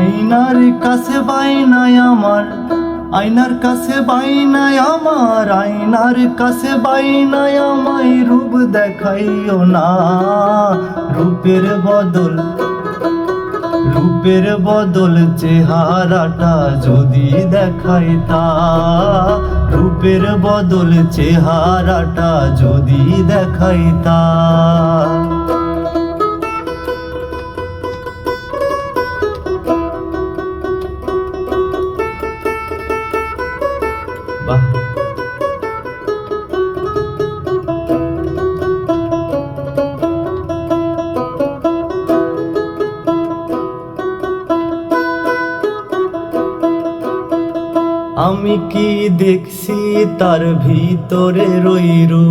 আয়নার কাছে বাইনায় আমার, আয়নার কাছে বাইনায় আমার, আয়নার কাছে বাইনায় আমায় রূপ দেখাইও না। রূপের বদল রূপের বদল চেহারাটা যদি দেখাইতা। রূপের বদল চেহারাটা যদি দেখাইতা। আমি কি দেখছি তার ভিতরে রইরু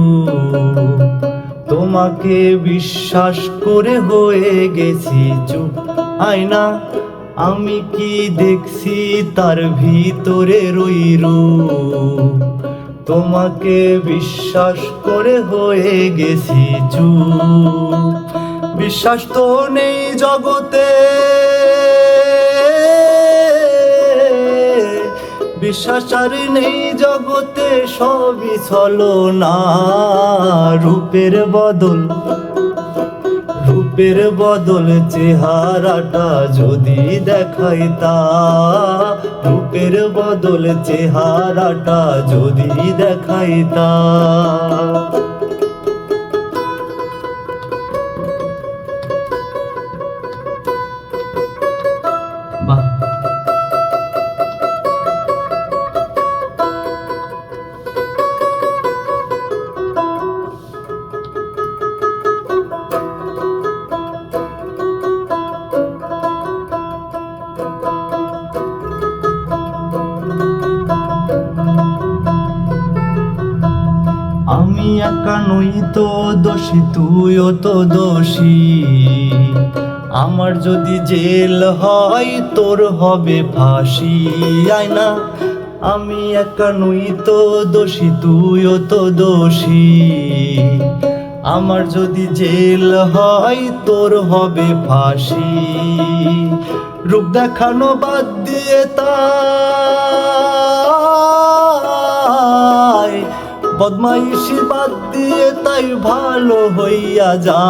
তোমাকে বিশ্বাস করে হয়ে গেছি চুপ। আয়না আমি কি দেখছি তার ভিতরে রইরু তোমাকে বিশ্বাস করে হয়ে গেছি চুপ। বিশ্বাস তো নেই জগতে। বিশ্বাস আর নেই জগতে, সবই চলো না রূপের বদল রূপের বদল চেহারাটা যদি দেখাইতা রূপের বদল চেহারাটা যদি দেখাইতা। আমি একা নই তো দোষী, তুইও তো দোষী। আমার যদি জেল হয়, তোর হবে ফাঁসি। আয়না আমি একা নই তো দোষী, তুইও তো দোষী। আমার যদি জেল হয়, তোর হবে ফাঁসি। রূপ দেখানো বাদ দিয়ে তাই বদমাইশি বাদ দিয়ে তাই ভালো হইয়া যা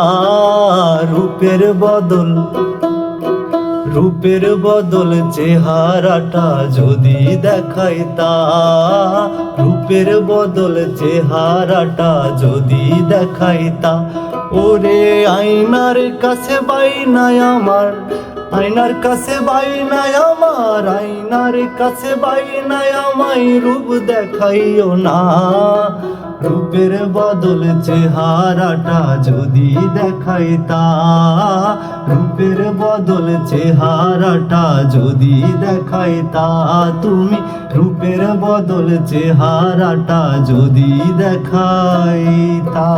রূপের বদল রূপের বদল চেহারাটা যদি দেখাইতা রূপের বদল চেহারাটা যদি দেখাইতা ওরে আয়নার কাছে বাইনায় আমার আয়নার কাছে বাইনায় আমার আয়নার কাছে বাইনায় আমায় রূপ দেখাইও না। রূপের বদল চেহারাটা যদি দেখাইতা, রূপের বদল চেহারাটা যদি দেখাইতা, তুমি রূপের বদল চেহারাটা যদি দেখাইতা।